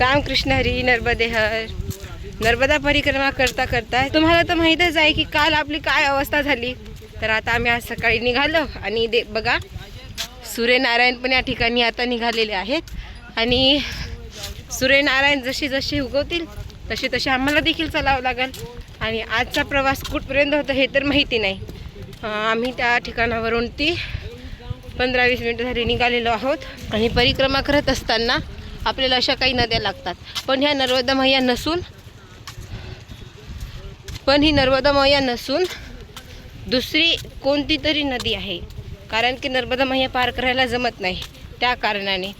रामकृष्ण हरी नर्मदे हर. नर्मदा परिक्रमा करता करता तुम्हाला तर माहीतच आहे की काल आपली काय अवस्था झाली. तर आता आम्ही आज सकाळी निघालो आणि दे बघा सूर्यनारायण पण या ठिकाणी आता निघालेले आहेत. आणि सूर्यनारायण जसे जसे उगवतील तसे तसे आम्हाला देखील चालावं लागेल. आणि आजचा प्रवास कुठपर्यंत होतो हे तर माहिती नाही. आम्ही त्या ठिकाणावरून ती पंधरा वीस मिनटं झाली निघालेलो आहोत. आणि परिक्रमा करत असताना आपल्याला अशा काही नद्या लागतात. पण ह्या नर्मदा मैया नसून पण ही नर्मदा मैया नसून दुसरी कोणती तरी नदी आहे. कारण की नर्मदा मैया पार करायला जमत नाही. त्या कारणाने.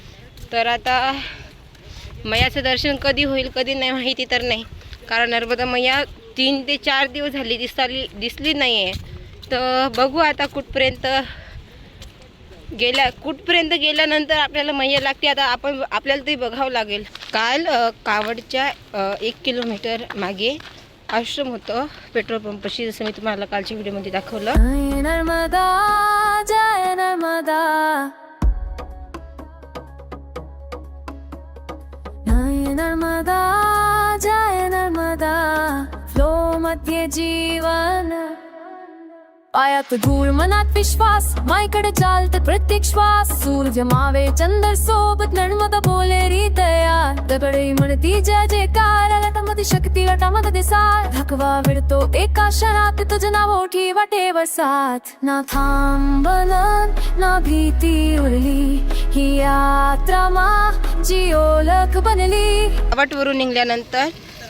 तर आता मैयाचं दर्शन कधी होईल कधी नाही माहिती तर नाही. कारण नर्मदा मैया तीन ते चार दिवस झाली दिसताली दिसली नाही आहे तर बघू आता कुठपर्यंत गेल्या कुठपर्यंत गेल्यानंतर आपल्याला मैया लागते आता आपण आपल्याला ते बघावं लागेल. काल कावडच्या एक किलोमीटर मागे आश्रम होतं पेट्रोल पंपशी जसं मी तुम्हाला कालच्या व्हिडिओमध्ये दाखवलं. जय नर्मदा जय नर्मदा. नर्मदा जय नर्मदा. फ्लो मध्ये जीवन. पायात धूळ मनात विश्वास मायकडे तर प्रत्येक श्वास. सूर्य मावे चंद्र सोबत नर्मदा बोले री तयार. दगडे म्हणती जय जयकार लटामध्ये शक्ती लटामध्ये दिसार थकवा विडतो एका क्षणात तुझं नाव ओठी वाटे वसात. ना थांबन ना भीती उरली ही यात्रा मा जी ओळख बनली. कावटवरून निघाल्यानंतर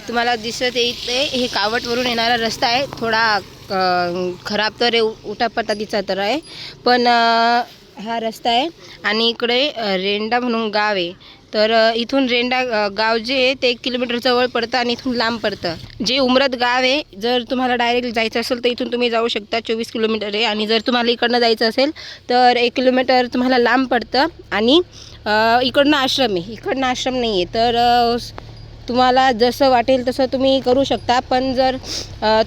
तुम्हाला दिसत येते हे कावटवरून येणारा रस्ता आहे थोडा खराब तर आहे उ- तर आहे. पण हा रस्ता आहे आणि इकडे रेंडा म्हणून गाव आहे. तर इथून रेंडा गाव जे आहे ते एक किलोमीटर जवळ पडतं आणि इथून लांब पडतं. जे उमरत गाव आहे जर तुम्हाला डायरेक्ट जायचं असेल तर इथून तुम्ही जाऊ शकता. चोवीस किलोमीटर आहे आणि जर तुम्हाला इकडनं जायचं असेल तर एक किलोमीटर तुम्हाला लांब पडतं आणि इकडनं आश्रम आहे. इकडनं आश्रम नाही आहे. तर तुम्हाला जसं वाटेल तसं तुम्ही करू शकता. पण जर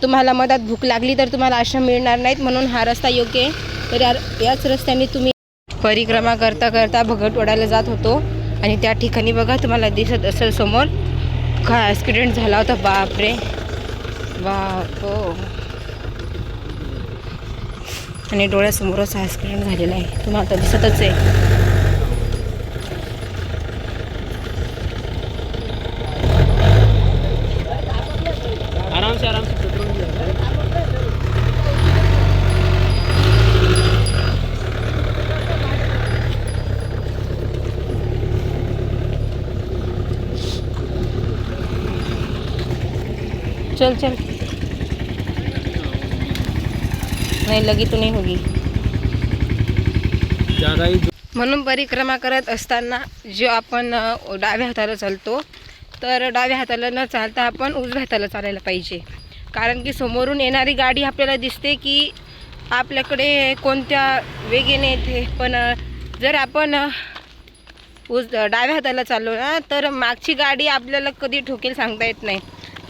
तुम्हाला मधात भूक लागली तर तुम्हाला आश्रम मिळणार नाहीत. म्हणून हा रस्ता योग्य आहे. तर या याच रस्त्याने तुम्ही परिक्रमा करता करता भगतवाड्याला जात होतो. आणि त्या ठिकाणी बघा तुम्हाला दिसत असेल समोर का ॲक्सिडेंट झाला होता. बापरे! बाप! हो. आणि डोळ्यासमोरच ॲक्सिडेंट झालेला आहे. तुम्हाला आता दिसतच आहे आराम से आराम से पेट्रोल दिया चल चल. नहीं लगी तो नहीं होगी. ही म्हणून परिक्रमा करत असताना जो आपण डाव्या हाताला चालतो तर डाव्या हाताला न चालता आपण उजव्या हाताला चालायला पाहिजे. कारण की समोरून येणारी गाडी आपल्याला दिसते की आपल्याकडे कोणत्या वेगेने येते. पण जर आपण उज डाव्या हाताला चाललो ना तर मागची गाडी आपल्याला कधी ठोकेल सांगता येत नाही.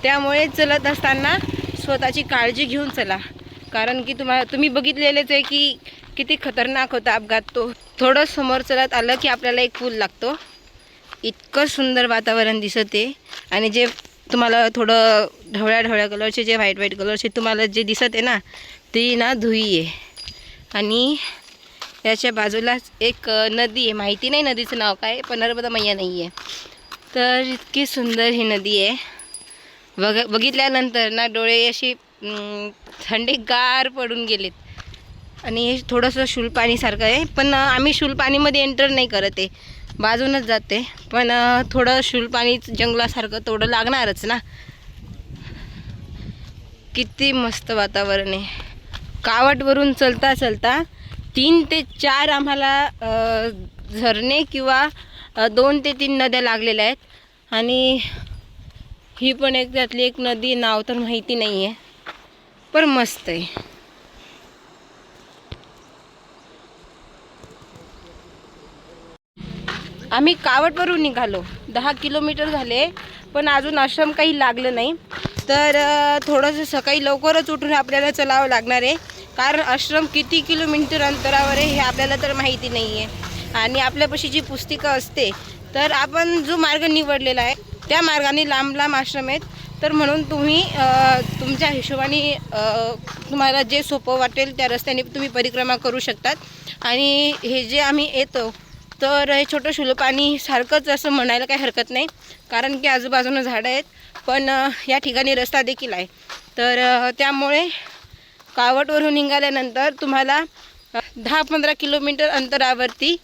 त्यामुळे चलत असताना स्वतःची काळजी घेऊन चला. कारण की तुम्हाला तुम्ही बघितलेलेच आहे की किती खतरनाक होता अपघात. तो थोडं समोर चलत आलं की आपल्याला एक पूल लागतो. इतकं सुंदर वातावरण दिसत आहे. आणि जे तुम्हाला थोडं ढवळ्या ढवळ्या कलरचे जे व्हाईट व्हाईट कलरचे तुम्हाला जे दिसत आहे ना ती ना धुई आहे. आणि याच्या बाजूलाच एक नदी आहे. माहिती नाही नदीचं नाव काय? पण नर्मदा मैया नाही आहे तर इतकी सुंदर ही नदी आहे. बघ बघितल्यानंतर ना डोळे अशी थंडे गार पडून गेलेत. आणि हे थोडंसं शुलपाणीसारखं आहे पण आम्ही शुलपाणीमध्ये एंटर नाही करत आहे. बाजूनच जाते पण थोडं शुलपाणी जंगलासारखं थोडं लागणारच ना. किती मस्त वातावरण आहे. कावटवरून चलता चलता तीन ते चार आम्हाला झरणे किंवा दोन ते तीन नद्या लागलेल्या आहेत. आणि ही पण एक त्यातली एक नदी नाव तर माहिती नाही आहे पण मस्त आहे. आम्ही कावटवरून निघालो. दहा किलोमीटर झाले पण अजून आश्रम काही लागलं नाही. तर थोडंसं सकाळी लवकरच उठून आपल्याला चलावं लागणार आहे. कारण आश्रम किती किलोमीटर अंतरावर आहे हे आपल्याला तर माहिती नाही आहे आणि आपल्यापाशी जी पुस्तिका असते तर आपण जो मार्ग निवडलेला आहे त्या मार्गाने लांब लांब आश्रम आहेत. तर म्हणून तुम्ही तुमच्या हिशोबाने तुम्हाला जे सोपं वाटेल त्या रस्त्याने तुम्ही परिक्रमा करू शकतात. आणि हे जे आम्ही येतो तर हे छोटं शुलं पाणी सारखंच असं म्हणायला काही हरकत नाही. कारण की आजूबाजूनं झाडं आहेत पण या ठिकाणी रस्ता देखील आहे. तर त्यामुळे कावटवरून निघाल्यानंतर तुम्हाला दहा पंधरा किलोमीटर अंतरावरती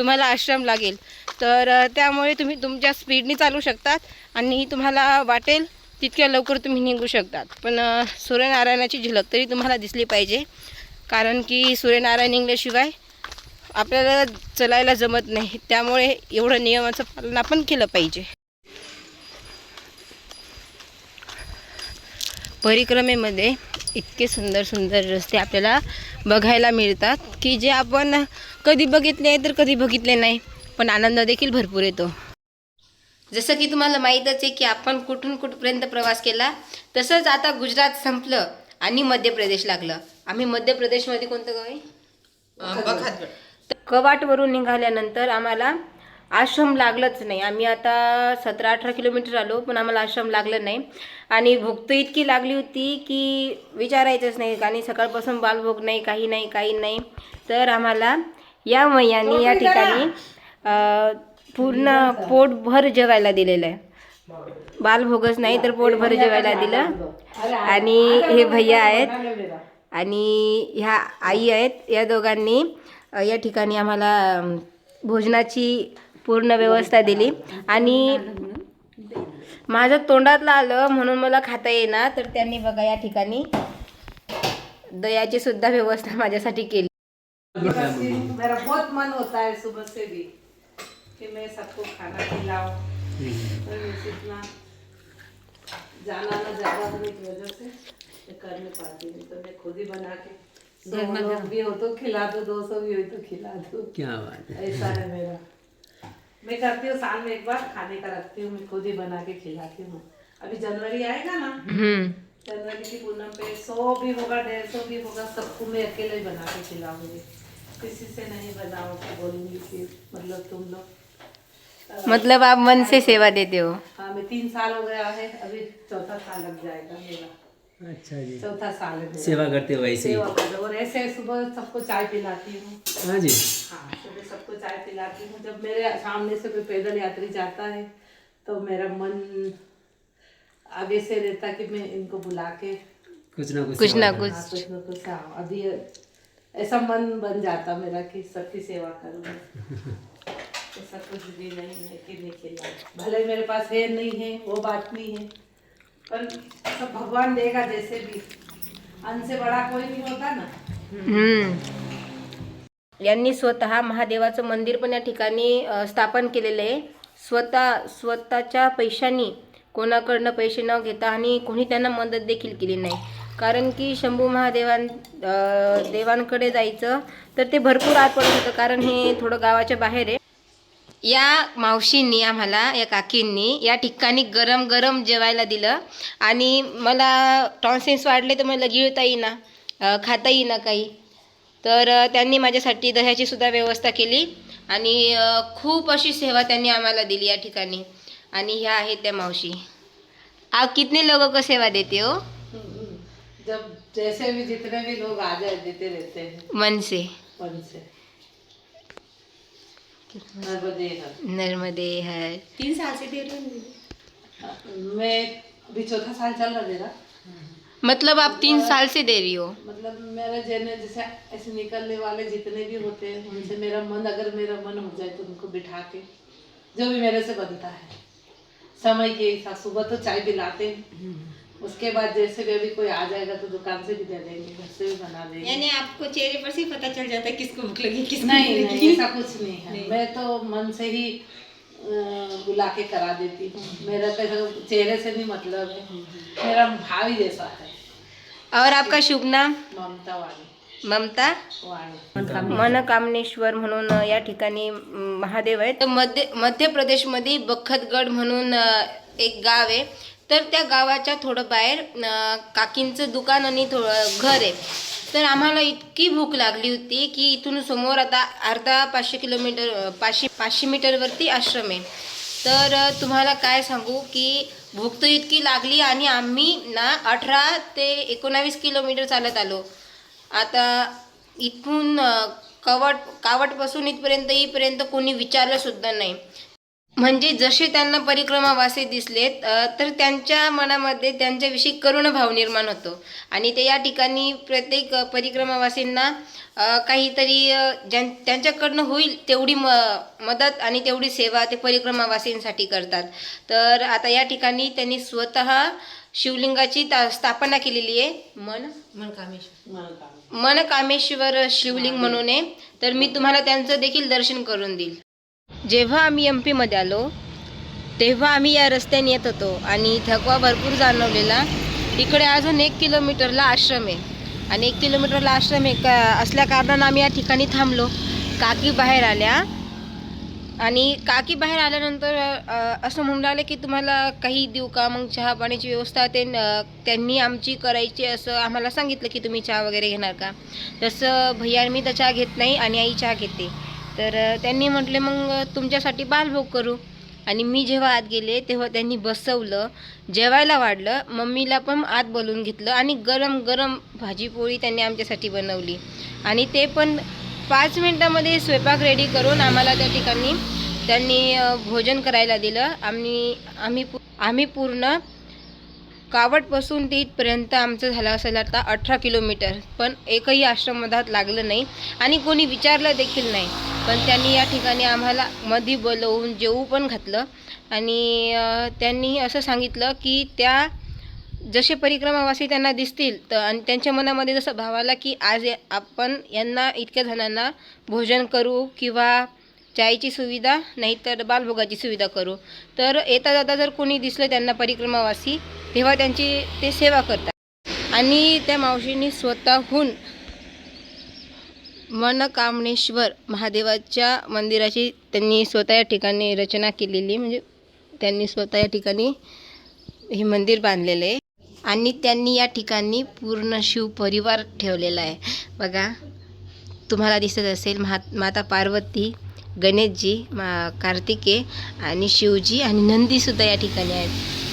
तुम्हाला आश्रम लागेल. तर त्यामुळे तुम्ही तुमच्या स्पीडनी चालू शकतात आणि तुम्हाला वाटेल तितक्या लवकर तुम्ही निघू शकतात. पण सूर्यनारायणाची झलक तरी तुम्हाला दिसली पाहिजे. कारण की सूर्यनारायण निघल्याशिवाय आपल्याला चलायला जमत नाही. त्यामुळे एवढं नियमाचं पालन आपण केलं पाहिजे. परिक्रमेमध्ये इतके सुंदर सुंदर रस्ते आपल्याला बघायला मिळतात की जे आपण कधी बघितले तर कधी बघितले नाही पण आनंद देखील भरपूर येतो. जसं की तुम्हाला माहीतच आहे की आपण कुठून कुठपर्यंत प्रवास केला तसंच आता गुजरात संपलं आणि मध्य प्रदेश लागलं. आम्ही मध्य प्रदेशमध्ये कोणतं गाव आहे? कवाटवरून निघाल्यानंतर आम्हाला आश्रम लागलंच नाही. आम्ही आता सतरा अठरा किलोमीटर आलो पण आम्हाला आश्रम लागलं नाही. आणि भूक तर इतकी लागली होती की विचारायचंच नाही. आणि सकाळपासून बालभोग नाही काही नाही काही नाही. तर आम्हाला या मैयाने या ठिकाणी पूर्ण पोटभर जेवायला दिलेलं आहे. बालभोगच नाही तर पोटभर जेवायला दिलं. आणि हे भैया आहेत. आणि ह्या आई आहेत या दोघांनी या ठिकाणी आम्हाला भोजनाची पूर्ण व्यवस्था दिली. आणि माझं तोंडातलं आलं म्हणून मला खाता येईना तर त्यांनी बघा या ठिकाणी दयाची सुद्धा व्यवस्था माझ्यासाठी केली. मेरा बहुत मन होता है सुबह से भी कि मैं सबको खाना इतना जाना ना ज्यादा होने की वजह से मैं कर नहीं पाती नहीं तो मैं खुद ही बना के लोग भी हो तो खिला दो दो सौ भी हो तो खिला दो। क्या बात है। ऐसा है मेरा। मैं करती हूँ साल में एक बार खाने का रखती हूँ मैं खुद ही बना के खिलाती हूँ। अभी जनवरी आएगा ना हम्म. जनवरी की पूनम पे सौ भी होगा डेढ़ सौ भी होगा सबको मैं अकेले ही बना के खिलाऊँगी। किसी से नहीं बनाओ कि बोलूँगी कि मतलब तुम लोग मतलब आप मन से सेवा देते हो? हाँ मैं तीन साल हो गया है अभी चौथा साल लग जाएगा मेरा। अच्छा जी। चौथा साल है। सेवा करते हो वैसे ही। सेवा कर और ऐसे सुबह सबको चाय पिलाती हूँ। हाँ जी। हाँ सुबह सबको चाय पिलाती हूँ। जब मेरे सामने से कोई पैदल यात्री जाता है तो मेरा मन आगे से रहता कि मैं इनको बुला के कुछ ना कुछ कुछ ना कुछ। हाँ, कुछ ना कुछ। हाँ अभी ऐसा मन बन जाता मेरा कि सबकी सेवा करूँ ऐसा कुछ भी नहीं है कि नहीं खिला। भले मेरे पास है नहीं है वो बात नहीं है। पर सब भगवान देगा जैसे भी। अन्न से बड़ा कोई नहीं होता ना। हम्म. यांनी स्वतः महादेवाचं मंदिर पण या ठिकाणी स्थापन केलेलं आहे. स्वतः स्वतःच्या पैशांनी कोणाकडनं पैसे न घेता आणि कोणी त्यांना मदत देखील केली नाही. कारण की शंभू महादेवां देवांकडे जायचं तर ते भरपूर आत पडत होतं. कारण हे थोडं गावाच्या बाहेर आहे. या मावशींनी आम्हाला या काकींनी या ठिकाणी गरम गरम जेवायला दिलं. आणि मला टॉन्सिन्स वाढले तर मला गिळता येईना खाता येईना काही. तर त्यांनी माझ्यासाठी दह्याची सुद्धा व्यवस्था केली आणि खूप अशी सेवा त्यांनी आम्हाला दिली या ठिकाणी. आणि ह्या आहेत त्या मावशी. आप कितने लोगों को सेवा देते हो? जब जैसे भी जितने भी लोग आ जाए देते रहते हैं। मन से. मन से. नर्मदे हर। नर्मदे है। तीन साल से दे रही हूँ मैं अभी चौथा साल चल रहा मेरा। मतलब आप तीन साल से दे रही हो? मतलब मेरा जैसे जैसे ऐसे निकलने वाले जितने भी होते हैं उनसे मेरा मन अगर मेरा मन हो जाए तो उनको बिठा के जो भी मेरे से बनता है। समय के हिसाब सुबह तो चाय पिलाते हैं। उसके बाद जैसे भी अभी कोई आ जाएगा तो दुकान से भी दे देंगे घर से भी बना देंगे। यानी आपको चेहरे पर से ही पता चल जाता है किसको भूख लगी किसको नहीं नहीं नहीं लगी। ऐसा कुछ नहीं है। मैं तो मन से ही बुला के करा देती हूँ। मेरा तो चेहरे से नहीं मतलब है। मेरा भावी जैसा है। और आपका शुभ नाम? ममता वाणी ममता? मनकामनेश्वर म्हणून या ठिकाणी महादेव आहेत. तर मध्य मध्य प्रदेशमध्ये बखतगड म्हणून एक गाव आहे. तर त्या गावाच्या थोडं बाहेर काकींचं दुकान आणि थोडं घर आहे. तर आम्हाला इतकी भूक लागली होती की इथून समोर आता अर्धा पाचशे किलोमीटर पाचशे पाचशे मीटरवरती आश्रम आहे. तर तुम्हाला काय सांगू की भूक तर इतकी लागली आणि आम्ही ना अठरा ते एकोणावीस किलोमीटर चालत आलो. आता इथून कवट कावटपासून इथपर्यंत इथपर्यंत कोणी विचारलंसुद्धा नाही. म्हणजे जसे त्यांना परिक्रमावासी दिसलेत तर त्यांच्या मनामध्ये त्यांच्याविषयी करुणभाव निर्माण होतो. आणि ते या ठिकाणी प्रत्येक परिक्रमावासींना काहीतरी ज्यां त्यांच्याकडनं होईल तेवढी म मदत आणि तेवढी सेवा ते परिक्रमावासींसाठी करतात. तर आता या ठिकाणी त्यांनी स्वतः शिवलिंगाची ता स्थापना केलेली आहे. मन? मनकामेश्वर. शिवलिंग म्हणून आहे. तर मी तुम्हाला त्यांचं देखील दर्शन करून देईल. जेव्हा आम्ही एम पीमध्ये आलो तेव्हा आम्ही या रस्त्याने येत होतो आणि थकवा भरपूर जाणवलेला. इकडे अजून एक किलोमीटरला आश्रम आहे आणि एक किलोमीटरला आश्रम आहे का असल्या कारणानं आम्ही या ठिकाणी थांबलो. काकी बाहेर आल्या आणि काकी बाहेर आल्यानंतर असं म्हणून राहिले की तुम्हाला काही देऊ का? मग चहा पाण्याची व्यवस्था ते न- त्यांनी आमची करायची असं आम्हाला सांगितलं की तुम्ही चहा वगैरे घेणार का? तसं भैया मी तर चहा घेत नाही आणि आई चहा घेते. तर त्यांनी म्हटले मग तुमच्यासाठी बालभोग करू. आणि मी जेव्हा आत गेले तेव्हा त्यांनी बसवलं जेवायला वाढलं मम्मीला पण आत बोलवून घेतलं आणि गरम गरम भाजीपोळी त्यांनी आमच्यासाठी बनवली. आणि ते पण पाच मिनटामध्ये स्वयंपाक रेडी करून आम्हाला त्या ठिकाणी त्यांनी भोजन करायला दिलं. आम्ही आम्ही पू- आम्ही पूर्ण कावडपासून ते इथपर्यंत आमचं झालं असेल आता अठरा किलोमीटर. पण एकही आश्रमधात लागलं नाही आणि कोणी विचारलं देखील नाही. पण त्यांनी या ठिकाणी आम्हाला मधी बोलवून जेवू पण घातलं. आणि त्यांनी असं सांगितलं की त्या जसे परिक्रमावासी त्यांना दिसतील तर आणि त्यांच्या मनामध्ये जसं भाव आला की आज आपण यांना इतक्या जणांना भोजन करू किंवा चायची सुविधा नाहीतर बालभोगाची सुविधा करू. तर येता जाता जर कोणी दिसलं त्यांना परिक्रमावासी तेव्हा त्यांची ते सेवा करतात. आणि त्या मावशींनी स्वतःहून मनकामनेश्वर महादेवाच्या मंदिराची त्यांनी स्वतः या ठिकाणी रचना केलेली म्हणजे त्यांनी स्वतः या ठिकाणी हे मंदिर बांधलेलं आहे. आणि त्यांनी या ठिकाणी पूर्ण शिव परिवार ठेवलेला आहे. बघा तुम्हाला दिसत असेल महा माता पार्वती गणेशजी मा कार्तिके आणि शिवजी आणि नंदीसुद्धा या ठिकाणी आहेत.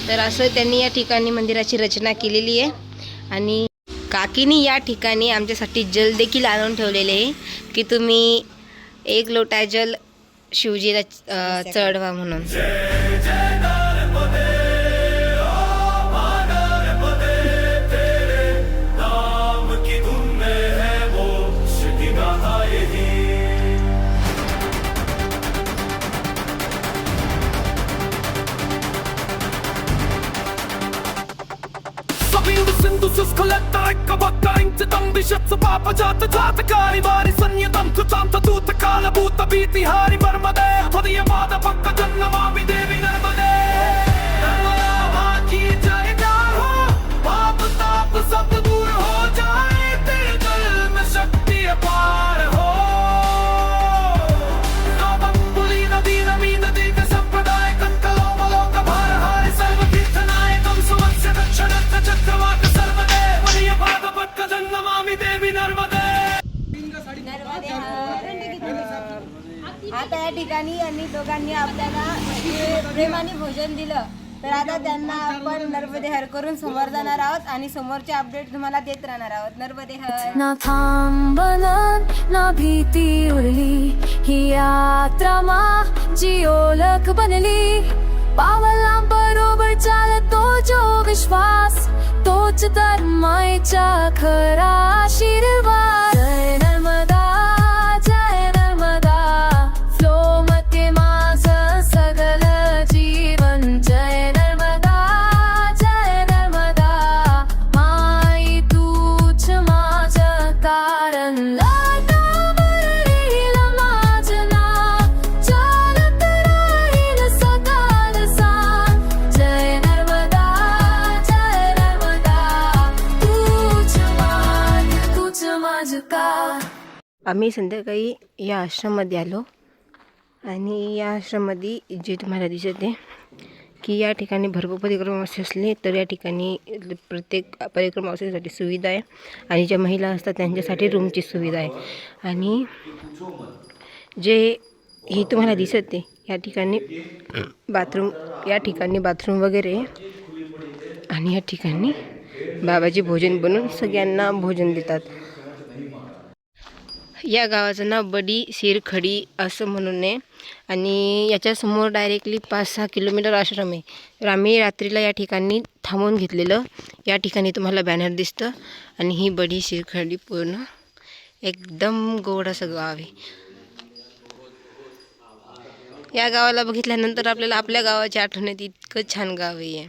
तर असं त्यांनी या ठिकाणी मंदिराची रचना केलेली आहे. आणि काकीनी या ठिकाणी आमच्यासाठी जल देखील आणून ठेवलेले आहे की तुम्ही एक लोटा जल शिवजीला चढवा म्हणून. బీతి హారి మర్మదే ఉదయమాద పంకజన్నమా ठिकाणी यांनी दोघांनी आपल्याला जे प्रेमाने भोजन दिलं तर आता त्यांना आपण नर्मदे हर करून समोर जाणार आहोत आणि समोरचे अपडेट तुम्हाला देत राहणार आहोत. नर्मदे हर ना थांबलं ना भीती उरली ही यात्रा माझी ओळख बनली. पावला बरोबर चालतो जो विश्वास तोच तर मायचा खरा आशीर्वाद. आम्ही संध्याकाळी या आश्रममध्ये आलो. आणि या आश्रममध्ये जे तुम्हाला दिसत आहे की या ठिकाणी भरपूर परिक्रमावासी असले तर या ठिकाणी प्रत्येक परिक्रमावासीसाठी सुविधा आहे. आणि ज्या महिला असतात त्यांच्यासाठी रूमची सुविधा आहे. आणि जे हे तुम्हाला दिसत आहे या ठिकाणी बाथरूम या ठिकाणी बाथरूम वगैरे आणि या ठिकाणी बाबाजी भोजन बनवून सगळ्यांना भोजन देतात. या गावाचं नाव बडी सिरखडी असं म्हणून आहे. आणि याच्यासमोर डायरेक्टली पाच सहा किलोमीटर आश्रम आहे. तर आम्ही रात्रीला या ठिकाणी थांबवून घेतलेलं. या ठिकाणी तुम्हाला बॅनर दिसतं. आणि ही बडी सिरखडी पूर्ण एकदम गोड असं गाव आहे. या गावाला बघितल्यानंतर आपल्याला आपल्या गावाची आठवण येते. इतकं छान गाव आहे